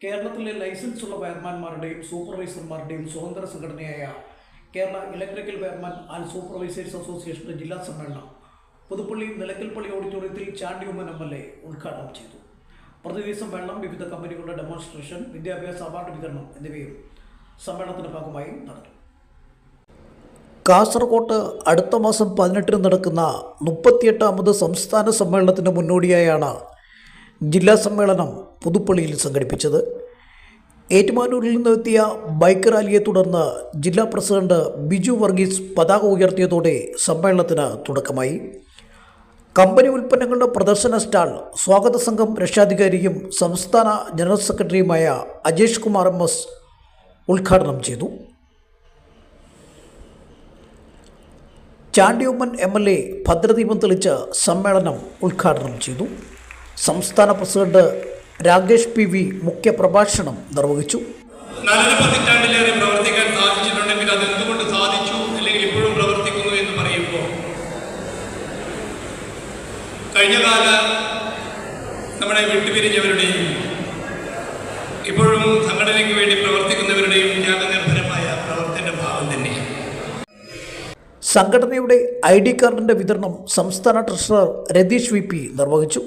കേരളത്തിലെ ലൈസൻസ് ഉള്ള വയർമാൻമാരുടെയും സൂപ്പർവൈസർമാരുടെയും സ്വതന്ത്ര സംഘടനയായ Kerala electrical wireman and supervisors അസോസിയേഷന്റെ ജില്ലാ സമ്മേളനം പുതുപ്പള്ളി നിലക്കൽപ്പള്ളി ഓഡിറ്റോറിയത്തിൽ Chandy Oommen M L A ഉദ്ഘാടനം ചെയ്തു. പ്രതിനിധി സമ്മേളനം വിവിധ കമ്പനികളുടെ ഡെമോൺസ്ട്രേഷൻ വിദ്യാഭ്യാസ അവാർഡ് വിതരണം എന്നിവയും സമ്മേളനത്തിന്റെ ഭാഗമായി നടന്നു. കാസർകോട്ട് അടുത്ത മാസം പതിനെട്ടിന് നടക്കുന്ന മുപ്പത്തിയെട്ടാമത് സംസ്ഥാന സമ്മേളനത്തിന് മുന്നോടിയായാണ് ജില്ലാ സമ്മേളനം പുതുപ്പള്ളിയിൽ സംഘടിപ്പിച്ചത്. ഏറ്റുമാനൂരിൽ നിന്നെത്തിയ ബൈക്ക് റാലിയെ തുടർന്ന് ജില്ലാ പ്രസിഡന്റ് ബിജു വർഗീസ് പതാക ഉയർത്തിയതോടെ സമ്മേളനത്തിന് തുടക്കമായി. കമ്പനി ഉൽപ്പന്നങ്ങളുടെ പ്രദർശന സ്റ്റാൾ സ്വാഗത സംഘം രക്ഷാധികാരിയും സംസ്ഥാന ജനറൽ സെക്രട്ടറിയുമായ അജേഷ് കുമാർ എം എസ് ഉദ്ഘാടനം ചെയ്തു. ചാണ്ടിയമ്മൻ എം എൽ എ ഭദ്രദീപം തെളിച്ച് സമ്മേളനം ഉദ്ഘാടനം ചെയ്തു. സംസ്ഥാന പ്രസിഡന്റ് രാകേഷ് പി വി മുഖ്യപ്രഭാഷണം നിർവഹിച്ചു. നാലര പതിറ്റാണ്ടിലേറെ പ്രവർത്തിക്കാൻ സാധിച്ചിട്ടുണ്ടെങ്കിൽ അത് എന്തുകൊണ്ട് സാധിച്ചു അല്ലെങ്കിൽ ഇപ്പോഴും പ്രവർത്തിക്കുന്നു എന്ന് പറയുമ്പോൾ കഴിഞ്ഞ കാല നമ്മളെ വിട്ടുപിരിഞ്ഞവരുടെയും ഇപ്പോഴും സംഘടനയ്ക്ക് വേണ്ടി പ്രവർത്തിക്കുന്നവരുടെയും ത്യാഗനിർഭരമായ പ്രവർത്തന ഭാവം തന്നെയാണ്. സംഘടനയുടെ ഐ ഡി കാർഡിന്റെ വിതരണം സംസ്ഥാന ട്രഷറർ രതീഷ് വി പി നിർവഹിച്ചു.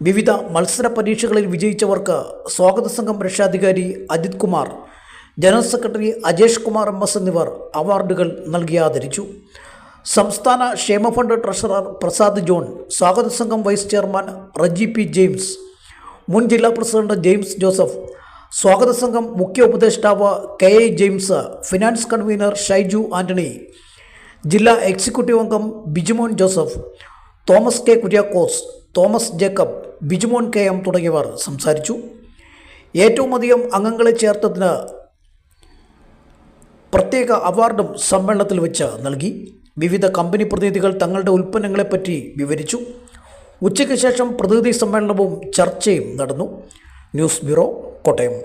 വിവിധ മത്സര പരീക്ഷകളിൽ വിജയിച്ചവർക്ക് സ്വാഗത സംഘം രക്ഷാധികാരി Ajith Kumar general secretary Ajesh Kumar M S എന്നിവർ അവാർഡുകൾ നൽകി ആദരിച്ചു. സംസ്ഥാന ക്ഷേമ ഫണ്ട് ട്രഷറർ പ്രസാദ് ജോൺ സ്വാഗത സംഘം vice chairman Reji P James മുൻ ജില്ലാ പ്രസിഡന്റ് ജെയിംസ് ജോസഫ് സ്വാഗത സംഘം മുഖ്യ ഉപദേഷ്ടാവ് K A James finance convener Shaiju Antony ജില്ലാ എക്സിക്യൂട്ടീവ് അംഗം Bijumon Joseph Thomas K Kuriakose Thomas Jacob Bijumon K M തുടങ്ങിയവർ സംസാരിച്ചു. ഏറ്റവും അധികം അംഗങ്ങളെ ചേർത്തതിന് പ്രത്യേക അവാർഡും സമ്മേളനത്തിൽ വെച്ച് നൽകി. വിവിധ കമ്പനി പ്രതിനിധികൾ തങ്ങളുടെ ഉൽപ്പന്നങ്ങളെപ്പറ്റി വിവരിച്ചു. ഉച്ചയ്ക്ക് ശേഷം പ്രതിനിധി സമ്മേളനവും ചർച്ചയും നടന്നു. News bureau Kottayam.